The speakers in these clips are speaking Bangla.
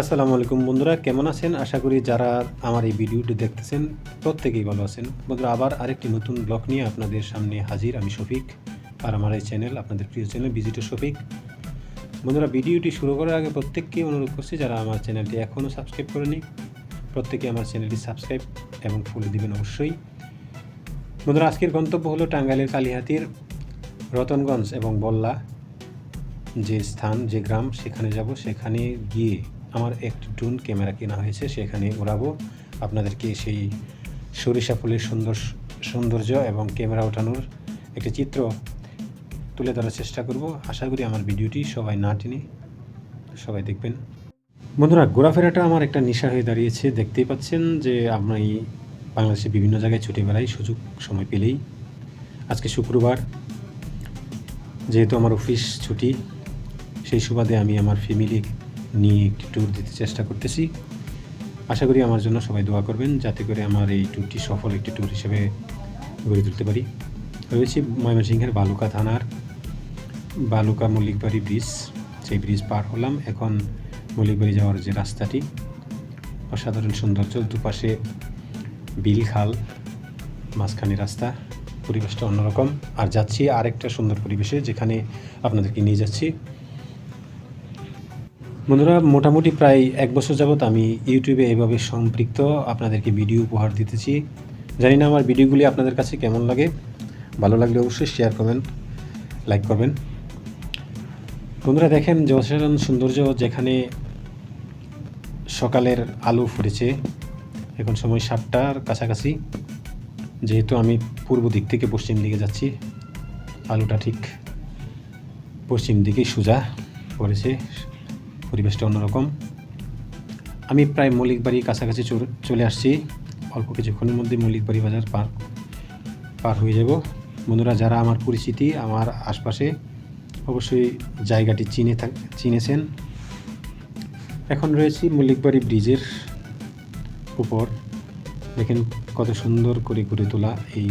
আসসালামু আলাইকুম বন্ধুরা, কেমন আছেন? আশা করি যারা আমার এই ভিডিওটি দেখতেছেন প্রত্যেকেই ভালো আছেন। বন্ধুরা, আবার আরেকটি নতুন ব্লগ নিয়ে আপনাদের সামনে হাজির আমি শফিক আর আমার এই চ্যানেল, আপনাদের প্রিয় চ্যানেল ভিজিটর শফিক। বন্ধুরা, ভিডিওটি শুরু করার আগে প্রত্যেককে অনুরোধ করছি যারা আমার চ্যানেলটি এখনও সাবস্ক্রাইব করেনি, প্রত্যেকে আমার চ্যানেলটি সাবস্ক্রাইব এবং ফুলে দিবেন অবশ্যই। বন্ধুরা, আজকের গন্তব্য হলো টাঙ্গাইলের কালীহাতির রতনগঞ্জ এবং বল্লা, যে স্থান, যে গ্রাম, সেখানে যাব, সেখানে গিয়ে আমার একটি ড্রোন ক্যামেরা কেনা হয়েছে, সেখানে ওড়াবো। আপনাদেরকে সেই সরিষা ফুলের সুন্দর সৌন্দর্য এবং ক্যামেরা ওঠানোর একটি চিত্র তুলে ধরার চেষ্টা করব। আশা করি আমার ভিডিওটি সবাই না টেনে সবাই দেখবেন। বন্ধুরা, ঘোরাফেরাটা আমার একটা নেশা হয়ে দাঁড়িয়েছে। দেখতেই পাচ্ছেন যে আমি বাংলাদেশে বিভিন্ন জায়গায় ছুটে বেড়াই, সুযোগ সময় পেলেই। আজকে শুক্রবার, যেহেতু আমার অফিস ছুটি, সেই সুবাদে আমি আমার ফ্যামিলি নিয়ে একটি ট্যুর দিতে চেষ্টা করতেছি। আশা করি আমার জন্য সবাই দোয়া করবেন, যাতে করে আমার এই ট্যুরটি সফল একটি ট্যুর হিসেবে গড়ে তুলতে পারি। রয়েছি ময়মনসিংহের বালুকা থানার বালুকা মল্লিকবাড়ি ব্রিজ সেই ব্রিজ পার হলাম। এখন মল্লিকবাড়ি যাওয়ার যে রাস্তাটি, অসাধারণ সৌন্দর্য, দুপাশে বিল খাল মাঝখানে রাস্তা, পরিবেশটা অন্যরকম। আর যাচ্ছি আরেকটা সুন্দর পরিবেশে, যেখানে আপনাদেরকে নিয়ে যাচ্ছি। বন্ধুরা, মোটামুটি প্রায় এক বছর যাবৎ আমি ইউটিউবে এভাবে সম্পৃক্ত। আপনাদেরকে ভিডিও উপহার দিতেছি। জানি না আমার ভিডিওগুলি আপনাদের কাছে কেমন লাগে। ভালো লাগলে অবশ্যই শেয়ার করবেন লাইক করবেন। বন্ধুরা, দেখেন যে অসাধারণ সৌন্দর্য যেখানে সকালের আলো ফুটেছে। এখন সময় সাতটার কাছাকাছি। যেহেতু আমি পূর্ব দিক থেকে পশ্চিম দিকে যাচ্ছি, আলুটা ঠিক পশ্চিম দিকেই সোজা পড়েছে। পরিবেশটা অন্যরকম। আমি প্রায় মৌলিকবাড়ির কাছাকাছি চলে- আসছি। অল্প কিছুক্ষণের মধ্যে মৌলিকবাড়ি বাজার পার পার হয়ে যাব। বন্ধুরা, যারা আমার পরিচিতি, আমার আশপাশে অবশ্যই জায়গাটি চিনে থাক চিনেছেন। এখন রয়েছি মল্লিকবাড়ি ব্রিজের উপর। দেখেন কত সুন্দর করে গড়ে তোলা এই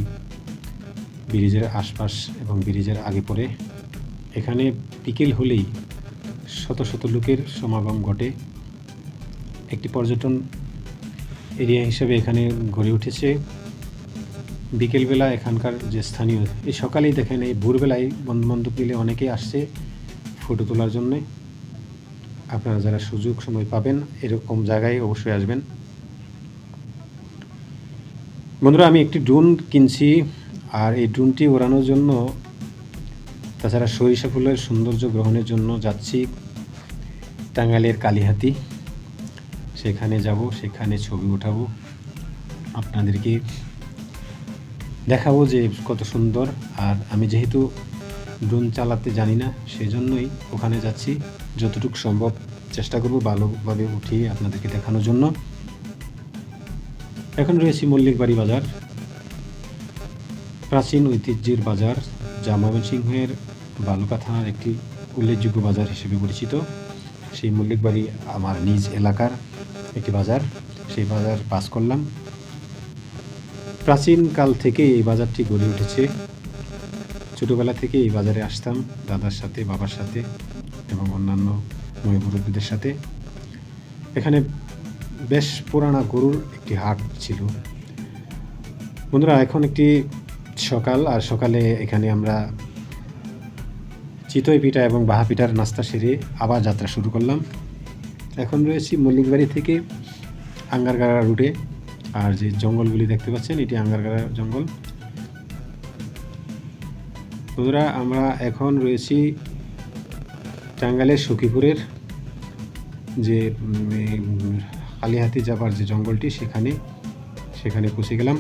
ব্রিজের আশপাশ এবং ব্রিজের আগে পরে। এখানে বিকেল হলেই শত শত লোকের সমাগম ঘটে। একটি পর্যটন এরিয়া হিসেবে এখানে গড়ে উঠেছে। বিকেলবেলা এখানকার যে স্থানীয়, এই সকালেই দেখেন এই ভোরবেলায় বন্ধু বান্ধব মিলে অনেকেই আসছে ফটো তোলার জন্যে। আপনারা যারা সুযোগ সময় পাবেন, এরকম জায়গায় অবশ্যই আসবেন। বন্ধুরা, আমি একটি ড্রোন কিনছি আর এই ড্রোনটি ওড়ানোর জন্য তাছাড়া সরিষা ফুলের সৌন্দর্য গ্রহণের জন্য যাচ্ছি। টাঙ্গাইলের কালীহাতি। সেখানে যাব, সেখানে ছবি উঠাবো। আপনাদেরকে দেখাবো যে কত সুন্দর। আর আমি যেহেতু ড্রোন চালাতে জানি না, সেজন্যই ওখানে যাচ্ছি। যতটুকু সম্ভব চেষ্টা করব ভালোভাবে উঠিয়ে আপনাদেরকে দেখানোর জন্য। এখন রয়েছি মল্লিকবাড়ি বাজার। প্রাচীন ঐতিহ্যের বাজার যা ময়মনসিংহের বালুকা থানার একটি উল্লেখযোগ্য বাজার হিসেবে পরিচিত। সেই মল্লিকবাড়ি আমার নিজ এলাকার একটি বাজার। সেই বাজার পাস করলাম। প্রাচীনকাল থেকে এই বাজারটি গড়ে উঠেছে। ছোটোবেলা থেকে এই বাজারে আসতাম দাদার সাথে, বাবার সাথে এবং অন্যান্য ময়মুরব্বীদের সাথে। এখানে বেশ পুরানা গরুর একটি হাট ছিল। বন্ধুরা, এখন একটি সকাল আর সকালে এখানে আমরা চিতই পিঠা এবং বাহা পিঠার নাস্তা সেরে আবার যাত্রা শুরু করলাম। এখন রয়েছি মল্লিকবাড়ি থেকে আঙ্গারগাড়া রুটে। আর যে জঙ্গলগুলি দেখতে পাচ্ছেন, এটি আঙ্গারগাড়া জঙ্গল। বন্ধুরা, আমরা এখন রয়েছি টাঙ্গাইলের সখীপুরের যে কালীহাতি যাবার যে জঙ্গলটি, সেখানে সেখানে পৌঁছে গেলাম।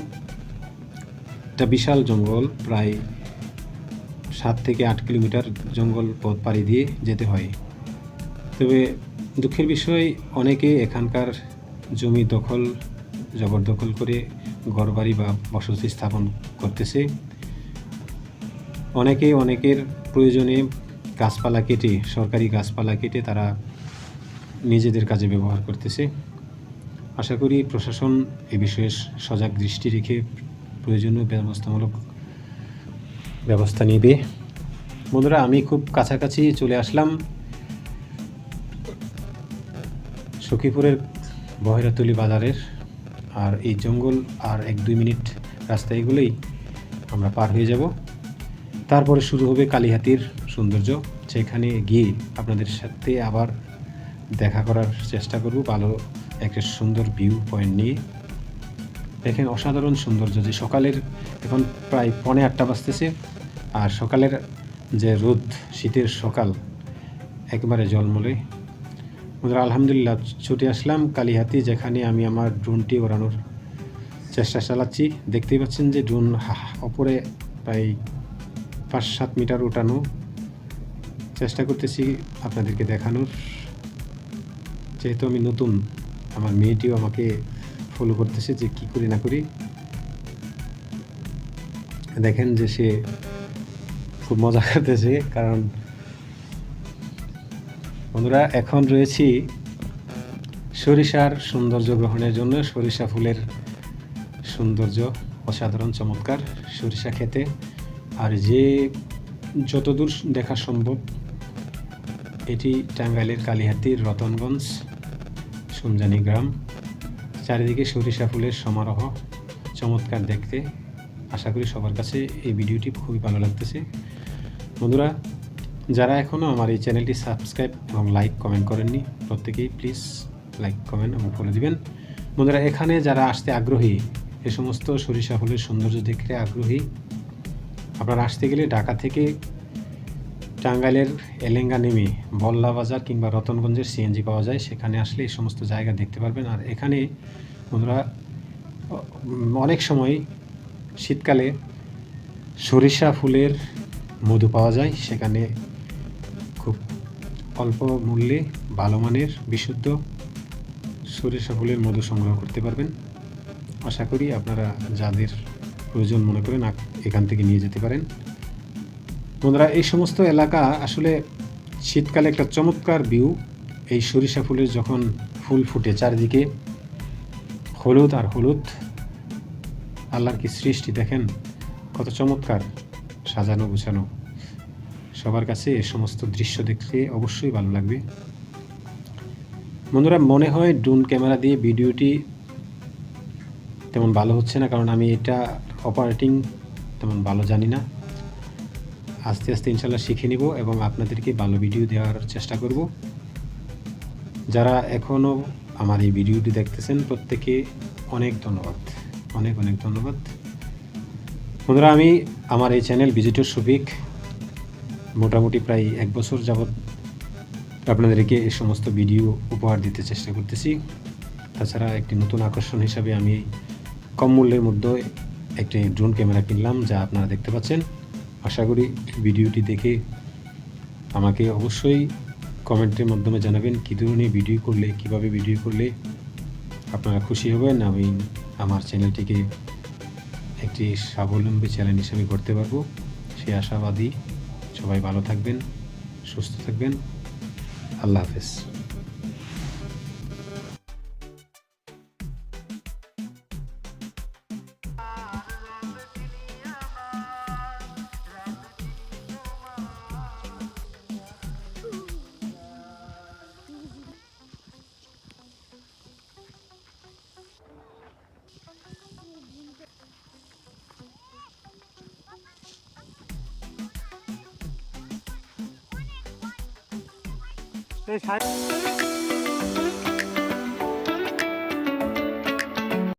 এটা বিশাল জঙ্গল, প্রায় সাত থেকে আট কিলোমিটার জঙ্গল পথ পাড়ি দিয়ে যেতে হয়। তবে দুঃখের বিষয়, অনেকে এখানকার জমি দখল, জবরদখল করে ঘরবাড়ি বা বসতি স্থাপন করতেছে। অনেকে অনেকের প্রয়োজনে গাছপালা কেটে, সরকারি গাছপালা কেটে তারা নিজেদের কাজে ব্যবহার করতেছে। আশা করি প্রশাসন এ বিষয়ে সজাগ দৃষ্টি রেখে প্রয়োজনীয় ব্যবস্থামূলক ব্যবস্থা নেবে। বন্ধুরা, আমি খুব কাছাকাছি চলে আসলাম। সখীপুরের বহেরাতলি বাজারের আর এই জঙ্গল আর এক দুই মিনিট রাস্তা এগুলোই আমরা পার হয়ে যাব। তারপরে শুরু হবে কালীহাতির সৌন্দর্য সেখানে গিয়ে আপনাদের সাথে আবার দেখা করার চেষ্টা করব ভালো, একটা সুন্দর ভিউ পয়েন্ট নিয়ে। দেখেন অসাধারণ সৌন্দর্য যে সকালের এখন প্রায় পৌনে আটটা বাজতেছে আর সকালের যে রোদ, শীতের সকাল একবারে জলমলে। বন্ধুরা, আলহামদুলিল্লাহ ছুটে আসলাম কালীহাতি, যেখানে আমি আমার ড্রোনটি ওড়ানোর চেষ্টা চালাচ্ছি। দেখতেই পাচ্ছেন যে ড্রোন ওপরে প্রায় পাঁচ সাত মিটার ওঠানো চেষ্টা করতেছি আপনাদেরকে দেখানোর। যেহেতু আমি নতুন, আমার মেয়েটিও আমাকে ফলো করতেছে যে কি করি না করি। দেখেন যে সে খুব মজা করতেছে, কারণ বন্ধুরা, এখন রয়েছি সরিষার সৌন্দর্য গ্রহণের জন্য সরিষা ফুলের সৌন্দর্য অসাধারণ, চমৎকার সরিষা খেতে। আর যে যতদূর দেখা সম্ভব, এটি টাঙ্গাইলের কালীহাতির রতনগঞ্জ সুনজানি গ্রাম। চারিদিকে সরিষা ফুলের সমারোহ, চমৎকার দেখতে। আশা করি সবার কাছে এই ভিডিওটি খুবই ভালো লাগতেছে। বন্ধুরা, যারা এখনও আমার এই চ্যানেলটি সাবস্ক্রাইব এবং লাইক কমেন্ট করেননি, প্রত্যেকেই প্লিজ লাইক, কমেন্ট এবং ফলো দিবেন। বন্ধুরা, এখানে যারা আসতে আগ্রহী, এ সমস্ত সরিষা ফুলের সৌন্দর্য দেখতে আগ্রহী, আপনারা আসতে গেলে ঢাকা থেকে টাঙ্গাইলের এলেঙ্গা নেমে বল্লা বাজার কিংবা রতনগঞ্জের সিএনজি পাওয়া যায়। সেখানে আসলে এই সমস্ত জায়গা দেখতে পারবেন। আর এখানে বন্ধুরা, অনেক সময় শীতকালে সরিষা ফুলের মধু পাওয়া যায়। সেখানে খুব অল্প মূল্যে ভালো মানের বিশুদ্ধ সরিষা ফুলের মধু সংগ্রহ করতে পারবেন। আশা করি আপনারা যাদের প্রয়োজন মনে করেন এখান থেকে নিয়ে যেতে পারেন। বন্ধুরা, এই সমস্ত এলাকা আসলে শীতকালে একটা চমৎকার ভিউ এই সরিষা ফুলের যখন ফুল ফুটে চারিদিকে, হলুদ আর হলুদ, আল্লাহর কি সৃষ্টি দেখেন? কত চমৎকার সাজানো গুছানো। সবার কাছে এ সমস্ত দৃশ্য দেখতে অবশ্যই ভালো লাগবে। বন্ধুরা, মনে হয় ড্রোন ক্যামেরা দিয়ে ভিডিওটি তেমন ভালো হচ্ছে না, কারণ আমি এটা অপারেটিং তেমন ভালো জানি না। আস্তে আস্তে ইনশাল্লাহ শিখে নিব এবং আপনাদেরকে ভালো ভিডিও দেওয়ার চেষ্টা করব। যারা এখনও আমার এই ভিডিওটি দেখতেছেন, প্রত্যেকে অনেক ধন্যবাদ। অনেক অনেক ধন্যবাদ। বন্ধুরা, আমি আমার এই চ্যানেল ভিজিটর সুবিক মোটামুটি প্রায় এক বছর যাবৎ আপনাদেরকে এই সমস্ত ভিডিও উপহার দিতে চেষ্টা করতেছি। তাছাড়া একটি নতুন আকর্ষণ হিসাবে আমি কম মূল্যের মধ্যে একটি ড্রোন ক্যামেরা কিনলাম, যা আপনারা দেখতে পাচ্ছেন। আশা করি ভিডিওটি দেখে আমাকে অবশ্যই কমেন্টের মাধ্যমে জানাবেন কী ধরনের ভিডিও করলে, কীভাবে ভিডিও করলে আপনারা খুশি হবেন। আমি আমার চ্যানেলটিকে একটি স্বাবলম্বী চ্যানেল হিসেবে করতে পারব। সেই আশাবাদী সবাই ভালো থাকবেন, সুস্থ থাকবেন। আল্লাহ হাফেজ। এই সাইড